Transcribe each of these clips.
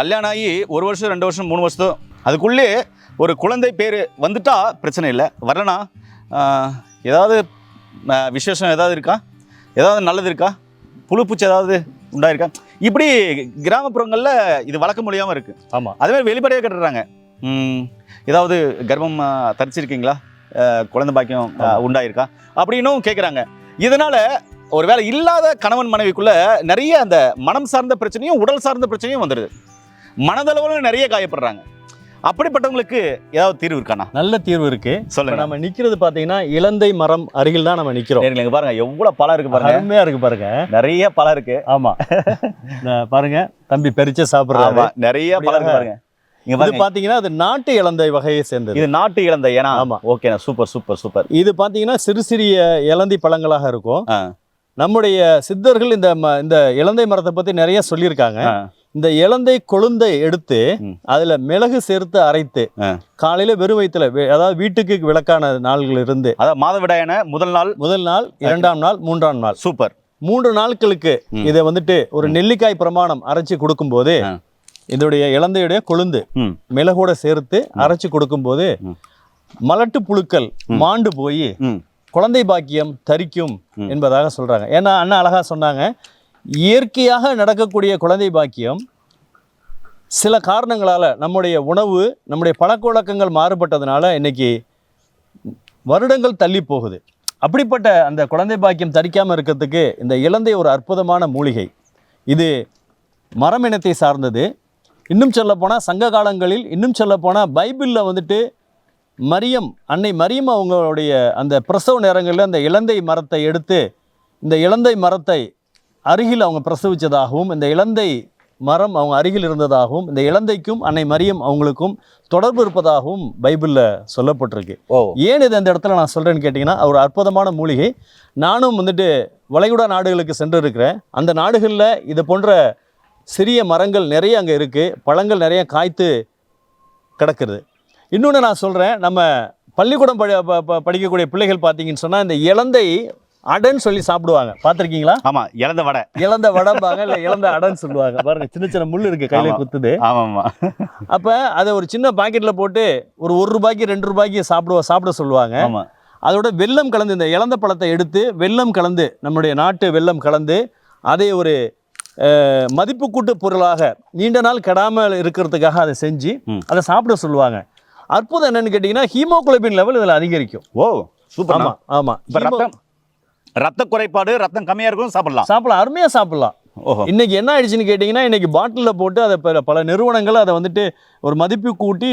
கல்யாணம் ஆகி ஒரு வருஷம் ரெண்டு வருஷம் மூணு வருஷம் அதுக்குள்ளே ஒரு குழந்தை பேர் வந்துட்டா பிரச்சனை இல்லை. வரலனா ஏதாவது விசேஷம் ஏதாவது இருக்கா? ஏதாவது நல்லது இருக்கா? புழு பூச்சி ஏதாவது உண்டாயிருக்கா? இப்படி கிராமப்புறங்களில் இது வழக்க முடியாமல் இருக்குது ஆமா. அதே மாதிரி வெளிப்படையாக கட்டுறாங்க. ஏதாவது கர்ப்பம் தரிச்சிருக்கீங்களா? குழந்தை பாக்கியம் உண்டாயிருக்கா? அப்படின்னும் கேட்குறாங்க இதனால ஒருவேளை இல்லாத கணவன் மனைவிக்குள்ள நிறைய அந்த மனம் சார்ந்த பிரச்சனையும் உடல் சார்ந்த பிரச்சனையும் வந்துடுது மனதளவில் நிறைய காயப்படுறாங்க. அப்படிப்பட்டவங்களுக்கு ஏதாவது தீர்வு இருக்காண்ணா? நல்ல தீர்வு இருக்கு. சொல்லுங்க. நம்ம நிக்கிறது பாத்தீங்கன்னா இலந்தை மரம் அருகில் தான் நம்ம நிக்கிறோம். நேர்ல இங்க பாருங்க எவ்வளவு பழம் இருக்கு பாருங்க. அருமையா இருக்கு பாருங்க. நிறைய பழம் இருக்கு. ஆமா. பாருங்க தம்பி பெரிச்ச சாப்பிடுறாரு. ஆமா நிறைய பழம் இருக்கு பாருங்க. இங்க இது பாத்தீங்கன்னா அது நாட்டு இலந்தை வகையை சேர்ந்தது. இது நாட்டு இழந்த ஏன்னா ஆமா. ஓகேண்ணா சூப்பர் சூப்பர் சூப்பர். இது பாத்தீங்கன்னா சிறு சிறிய இலந்தி பழங்களாக இருக்கும். நம்முடைய சித்தர்கள் இந்த இந்த இலந்தை மரத்தை பத்தி நிறைய சொல்லியிருக்காங்க. இந்த இலந்தை கொழுந்தை எடுத்து. அதுல மிளகு சேர்த்து அரைத்து. காலையில வெறும் வயிற்றுல அதாவது வீட்டுக்கு விளக்கான நாள்கள் இருந்து அதாவது மாதவிடாயான முதல் நாள் முதல் நாள் இரண்டாம் நாள் மூன்றாம் நாள் சூப்பர் மூன்று நாட்களுக்கு. இதை வந்துட்டு ஒரு நெல்லிக்காய் பிரமாணம் அரைச்சு கொடுக்கும்போது. இதோடைய இலந்தையுடைய கொழுந்து மிளகோட சேர்த்து அரைச்சு கொடுக்கும்போது. மலட்டு புழுக்கள் மாண்டு போய் குழந்தை பாக்கியம் தரிக்கும். என்பதாக சொல்றாங்க ஏன்னா அண்ணா அழகா சொன்னாங்க இயற்கையாக நடக்கக்கூடிய குழந்தை பாக்கியம் சில காரணங்களால் நம்முடைய உணவு நம்முடைய பழக்கவழக்கங்கள் மாறுபட்டதுனால இன்னைக்கு வருடங்கள் தள்ளி போகுது. அப்படிப்பட்ட அந்த குழந்தை பாக்கியம் தரிக்காமல் இருக்கிறதுக்கு இந்த இலந்தை ஒரு அற்புதமான மூலிகை. இது மரம் இனத்தை சார்ந்தது. இன்னும் சொல்லப்போனால் சங்க காலங்களில் இன்னும் சொல்லப்போனால் பைபிளில் வந்துட்டு மரியம் அன்னை மரியம் அவங்களுடைய அந்த பிரசவ நேரங்களில் அந்த இலந்தை மரத்தை எடுத்து இந்த இலந்தை மரத்தை அருகில் அவங்க பிரசவித்ததாகவும் இந்த இலந்தை மரம் அவங்க அருகில் இருந்ததாகவும் இந்த இலந்தைக்கும் அன்னை மரியம் அவங்களுக்கும் தொடர்பு இருப்பதாகவும் பைபிளில் சொல்லப்பட்டிருக்கு. ஓ. ஏன் இது அந்த இடத்துல நான் சொல்கிறேன்னு கேட்டிங்கன்னா ஒரு அற்புதமான மூலிகை. நானும் வந்துட்டு வளைகுடா நாடுகளுக்கு சென்று இருக்கிறேன் அந்த நாடுகளில் இது போன்ற சிறிய மரங்கள் நிறைய அங்கே இருக்குது பழங்கள் நிறைய காய்த்து கிடக்குது. இன்னொன்று நான் சொல்கிறேன் நம்ம பள்ளிக்கூடம் படி படிக்கக்கூடிய பிள்ளைகள் பார்த்தீங்கன்னு சொன்னால் இந்த இலந்தை அடைன்னு சொல்லி சாப்பிடுவாங்க. பார்த்துருக்கீங்களா? ஆமா இழந்த வடை. இலந்த வடம்பாங்க இல்லை இலந்த அடைன்னு சொல்லுவாங்க. பாருங்க சின்ன சின்ன முள் இருக்குது கையில். குத்துது. ஆமா ஆமா அப்போ அதை ஒரு சின்ன பாக்கெட்டில் போட்டு ஒரு ஒரு ரூபாய்க்கு ரெண்டு ரூபாய்க்கு சாப்பிடுவ சாப்பிட சொல்லுவாங்க. ஆமா. அதோட வெல்லம் கலந்து இந்த இலந்த பழத்தை எடுத்து வெல்லம் கலந்து நம்முடைய நாட்டு வெல்லம் கலந்து அதை ஒரு மதிப்பு கூட்டு பொருளாக நீண்ட நாள் கெடாமல் இருக்கிறதுக்காக அதை செஞ்சு. அதை சாப்பிட சொல்லுவாங்க. அற்புதம் என்னன்னு கேட்டிங்கன்னா ஹீமோகுளோபின் லெவல் இதில் அதிகரிக்கும். ஓ சூப்பர் ஆமாம் ஆமாம் இப்ப ரத்தம் ரத்த குறைபாடு ரத்தம் கம்மியா இருக்கும் சாப்பிடலாம். சாப்பிடலாம். அருமையாக சாப்பிடலாம். இன்னைக்கு என்ன ஆயிடுச்சுன்னு கேட்டிங்கன்னா இன்னைக்கு பாட்டிலில் போட்டு அதை பல நிறுவனங்கள் அதை வந்துட்டு ஒரு மதிப்பு கூட்டி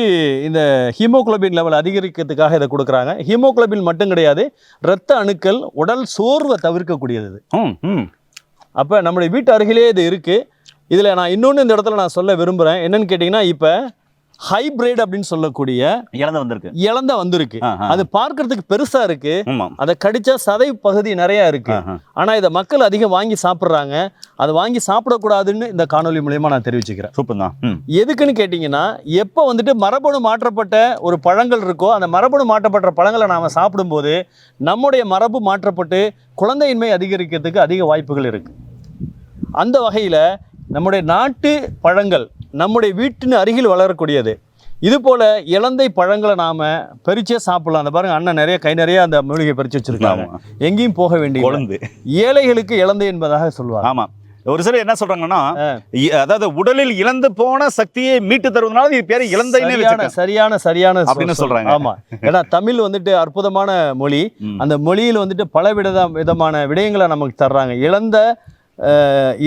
இந்த ஹீமோகுளோபின் லெவல் அதிகரிக்கிறதுக்காக இதை கொடுக்குறாங்க. ஹீமோகுளோபின் மட்டும் கிடையாது இரத்த அணுக்கள் உடல் சோர்வை தவிர்க்கக்கூடியது இது. ம் ம். அப்போ நம்முடைய வீட்டு அருகிலே இது இருக்குது இதில் நான் இன்னொன்று இந்த இடத்துல நான் சொல்ல விரும்புகிறேன் என்னன்னு கேட்டிங்கன்னா இப்போ ஹைப்ரிட் அப்படின்னு சொல்லக்கூடிய இழந்த வந்திருக்கு. இழந்த வந்திருக்கு. அது பார்க்கறதுக்கு பெருசா இருக்கு. அதை கடிச்சா சதை பகுதி நிறைய இருக்கு. ஆனா இதை மக்கள் அதிகம் வாங்கி சாப்பிட்றாங்க. அதை வாங்கி சாப்பிடக்கூடாதுன்னு இந்த காணொலி மூலயமா நான் தெரிவிச்சுக்கிறேன். சூப்பர் தான் எதுக்குன்னு கேட்டிங்கன்னா எப்போ வந்துட்டு மரபணு மாற்றப்பட்ட ஒரு பழங்கள் இருக்கோ அந்த மரபணு மாற்றப்பட்ட பழங்களை நாம் சாப்பிடும்போது நம்முடைய மரபு மாற்றப்பட்டு குழந்தையின்மை அதிகரிக்கிறதுக்கு அதிக வாய்ப்புகள் இருக்கு. அந்த வகையில் நம்முடைய நாட்டு பழங்கள் நம்முடைய வீட்டின் அருகில் வளரக்கூடியது. இது போல இலந்தை பழங்களை நாம பறிச்சே சாப்பிடலாம். அந்த பாருங்க அண்ணன் நிறைய கை நிறைய அந்த மூலிகை பறிச்சு வச்சிருக்காங்க. எங்கேயும் போக வேண்டிய கொழுந்து. ஏழைகளுக்கு இலந்தை என்பதாக சொல்லுவாங்க ஆமா. ஒரு சிலர் என்ன சொல்றாங்கன்னா அதாவது உடலில் இழந்து போன சக்தியை மீட்டு தருவதனால இது பேரு இழந்தைன்னு சரியான சரியான அப்படின்னு சொல். சொல்றாங்க. ஆமா. ஏன்னா தமிழ் வந்துட்டு அற்புதமான மொழி. அந்த மொழியில் வந்துட்டு பல வித விதமான விடயங்களை நமக்கு தர்றாங்க. இழந்த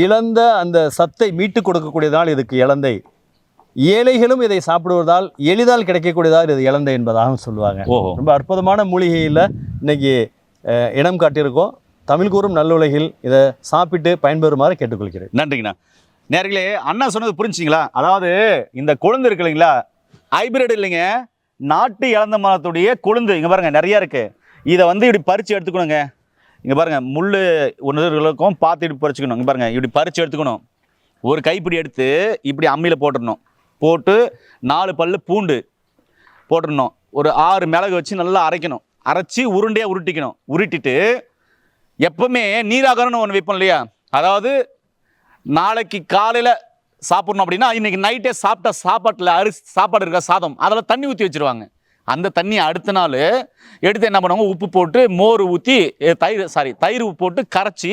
இழந்த அந்த சத்தை மீட்டு கொடுக்கக்கூடியதால் இதுக்கு இழந்தை. ஏழைகளும் இதை சாப்பிடுவதால் எளிதால் கிடைக்கக்கூடியதால் இது இழந்தை என்பதாகவும் சொல்லுவாங்க. ரொம்ப அற்புதமான மூலிகையில் இன்னைக்கு அஹ், இடம் காட்டியிருக்கோம். தமிழ் கூறும் நல்லுலகில் இதை சாப்பிட்டு பயன்பெறுமாறு கேட்டுக்கொள்கிறேன். நன்றிங்கண்ணா. நேர்களே அண்ணா சொன்னது புரிஞ்சுங்களா? அதாவது இந்த கொழுந்து இருக்கு இல்லைங்களா? ஹைபிரிட் இல்லைங்க. நாட்டு இழந்த மரத்துடைய கொழுந்து இங்க பாருங்க நிறைய இருக்கு. இதை வந்து இப்படி பறிச்சு எடுத்துக்கணுங்க. இங்கே பாருங்கள் முள் உணர்வுகளுக்கும் பார்த்து பறிச்சுக்கணும். இங்கே பாருங்கள் இப்படி பறித்து எடுத்துக்கணும். ஒரு கைப்பிடி எடுத்து இப்படி அம்மியில் போட்டுடணும். போட்டு நாலு பல் பூண்டு போட்டுடணும். ஒரு ஆறு மிளகு வச்சு நல்லா அரைக்கணும். அரைச்சி உருண்டையாக உருட்டிக்கணும். உருட்டிட்டு எப்பவுமே நீராகரம்னு ஒன்று வைப்போம் இல்லையா? அதாவது நாளைக்கு காலையில் சாப்பிட்ணும் அப்படின்னா இன்றைக்கி நைட்டே சாப்பிட்ட சாப்பாட்டில் அரிசி சாப்பாடு இருக்க சாதம் அதில் தண்ணி ஊற்றி வச்சிருவாங்க. அந்த தண்ணியை அடுத்த நாள் எடுத்து என்ன பண்ணுவாங்க? உப்பு போட்டு மோர் ஊற்றி தயிர் சாரி தயிர் உப்பு போட்டு கரைச்சி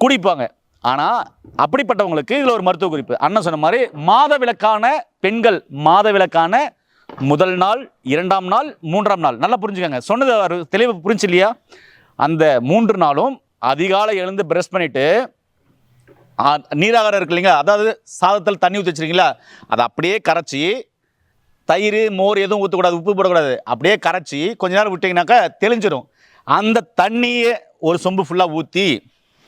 குடிப்பாங்க. ஆனால் அப்படிப்பட்டவங்களுக்கு இதில் ஒரு மருத்துவ குறிப்பு. அண்ணன் சொன்ன மாதிரி மாத விளக்கான பெண்கள் மாத விளக்கான முதல் நாள் இரண்டாம் நாள் மூன்றாம் நாள். நல்லா புரிஞ்சுக்கோங்க. சொன்னது ஒரு தெளிவு புரிஞ்சு இல்லையா அந்த மூன்று நாளும் அதிகாலை எழுந்து ப்ரெஷ் பண்ணிவிட்டு ஆ, நீராகாரம் இருக்கு இல்லைங்க அதாவது சாதத்தில் தண்ணி ஊற்றி வச்சிருக்கீங்களா? அதை அப்படியே கரைச்சி தயிர் மோர் எதுவும் ஊற்றக்கூடாது உப்பு போடக்கூடாது. அப்படியே கரைச்சி கொஞ்ச நேரம் விட்டிங்கனாக்கா தெளிஞ்சிடும் அந்த தண்ணியை ஒரு சொம்பு ஃபுல்லாக ஊற்றி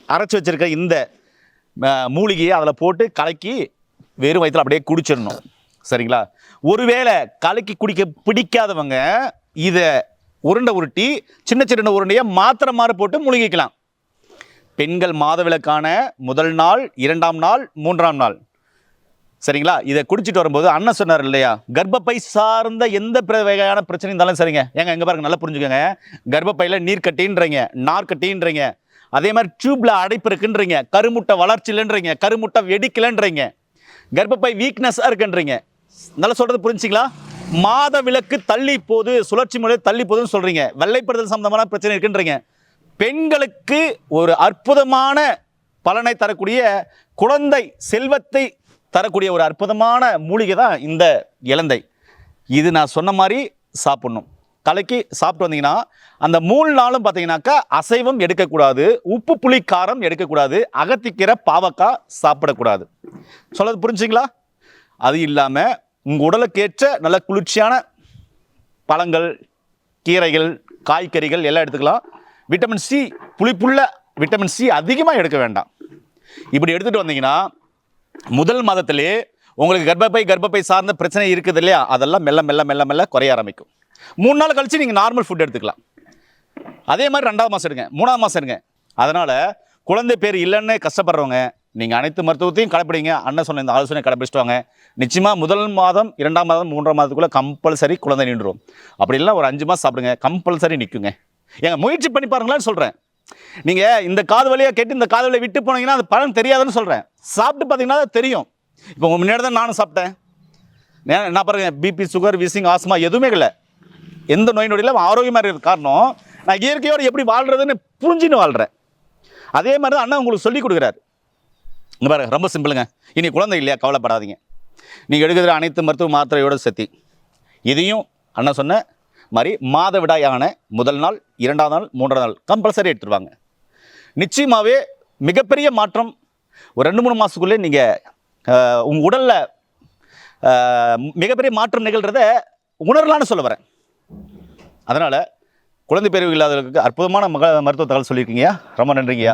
அரைச்சி வச்சிருக்க இந்த மூலிகையை அதில் போட்டு கலக்கி வெறும் வயிற்றில் அப்படியே குடிச்சிடணும். சரிங்களா? ஒருவேளை கலக்கி குடிக்க பிடிக்காதவங்க இதை உருண்டை உருட்டி சின்ன சின்ன உருண்டையை மாத்திரை மாறு போட்டு முழுங்கிக்கலாம் பெண்கள் மாதவிலக்கான முதல் நாள் இரண்டாம் நாள் மூன்றாம் நாள். சரிங்களா? இதை குடிச்சிட்டு வரும்போது அண்ணன் சொன்னார் இல்லையா? கர்ப்பப்பை சார்ந்த எந்த பிர- வகையான பிரச்சனை இருந்தாலும் சரிங்க. ஏங்க எங்க பாருங்க நல்லா புரிஞ்சுக்கோங்க. கர்ப்பப்பையில் நீர் கட்டின்றீங்க நார் கட்டின்றீங்க. அதே மாதிரி டியூப்ல அடைப்பு இருக்குன்றீங்க கருமுட்டை வளர்ச்சி இல்லைன்றீங்க கருமுட்டை வெடிக்கலன்றீங்க கர்ப்பப்பை வீக்னஸாக இருக்குன்றீங்க. நல்லா சொல்றது புரிஞ்சுங்களா மாத விளக்கு தள்ளி போது சுழற்சி முறை தள்ளி போதுன்னு சொல்றீங்க. வெள்ளைப்படுதல் சம்பந்தமான பிரச்சனை இருக்குன்றீங்க. பெண்களுக்கு ஒரு அற்புதமான பலனை தரக்கூடிய குழந்தை செல்வத்தை தரக்கூடிய ஒரு அற்புதமான மூலிகை தான் இந்த இலந்தை. இது நான் சொன்ன மாதிரி சாப்பிட்ணும். கலக்கி சாப்பிட்டு வந்தீங்கன்னா அந்த மூணு நாளும் பார்த்தீங்கன்னாக்கா அசைவம் எடுக்கக்கூடாது உப்பு புளி காரம் எடுக்கக்கூடாது அகத்திக்கீரை பாவக்காய் சாப்பிடக்கூடாது. சொல்லது புரிஞ்சுங்களா? அது இல்லாமல் உங்கள் உடலுக்கேற்ற நல்ல குளிர்ச்சியான பழங்கள் கீரைகள் காய்கறிகள் எல்லாம் எடுத்துக்கலாம். விட்டமின் சி புளிப்புள்ள விட்டமின் சி அதிகமாக எடுக்க வேண்டாம். இப்படி எடுத்துகிட்டு வந்தீங்கன்னா முதல் மாதத்திலே உங்களுக்கு கர்ப்பப்பை கர்ப்பப்பை சார்ந்த பிரச்சனை இருக்குது இல்லையா? அதெல்லாம் மெல்ல மெல்ல மெல்ல மெல்ல குறைய ஆரம்பிக்கும். மூணு நாள் கழிச்சு நீங்கள் நார்மல் ஃபுட் எடுத்துக்கலாம். அதே மாதிரி ரெண்டாவது மாதம் எடுங்க. மூணாவது மாதம் எடுங்க. அதனால் குழந்தை பேர் இல்லைன்னு கஷ்டப்படுறவங்க நீங்கள் அனைத்து மருத்துவத்தையும் கடைப்பிடிங்க. அண்ணன் சொன்ன இந்த ஆலோசனை கடைப்பிடிச்சிட்டு வாங்க. நிச்சயமாக முதல் மாதம் இரண்டாம் மாதம் மூன்றாம் மாதத்துக்குள்ளே கம்பல்சரி குழந்தை நின்றுடும் அப்படி இல்லைன்னா ஒரு அஞ்சு மாதம் சாப்பிடுங்க. கம்பல்சரி நிற்குங்க ஏங்க முயற்சி பண்ணி பாருங்களான்னு சொல்கிறேன் நீங்கள் இந்த காது வழியாக கேட்டு இந்த காது வழியை விட்டு போனீங்கன்னா அது பலன் தெரியாதுன்னு சொல்கிறேன் சாப்பிட்டு பார்த்தீங்கன்னா தெரியும். இப்போ உங்கள் முன்னாடி தான் நானும் சாப்பிட்டேன். நான் என்ன பாருங்க பிபி சுகர் விசிங் ஆஸ்மா எதுவுமே இல்லை. எந்த நோய் நொடியிலும் ஆரோக்கியமாக இருக்கிறது காரணம் நான் இயற்கையோடு எப்படி வாழ்கிறதுன்னு புரிஞ்சுன்னு வாழ்கிறேன் அதே மாதிரி தான் அண்ணன் உங்களுக்கு சொல்லிக் கொடுக்குறாரு. இங்கே பாருங்க ரொம்ப சிம்பிளுங்க இனி குழந்தை இல்லையா? கவலைப்படாதீங்க. நீங்கள் எடுக்கிற அனைத்து மருத்துவ மாத்திரையோட சேர்த்தி. இதையும் அண்ணன் சொன்ன மாதிரி மாதவிடாயான முதல் நாள் இரண்டாம் நாள் மூன்றாம் நாள் கம்பல்சரி எடுத்துருவாங்க. நிச்சயமாகவே மிகப்பெரிய மாற்றம் ஒரு ரெண்டு மூணு மாதத்துக்குள்ளே நீங்கள் உங்கள் உடலில் மிகப்பெரிய மாற்றம் நிகழ்கிறத உணரலான்னு சொல்ல வரேன். அதனால் குழந்தை பேர் இல்லாதவர்களுக்கு அற்புதமான மக மருத்துவ தகவல் சொல்லியிருக்கீங்க. ரொம்ப நன்றிங்கய்யா.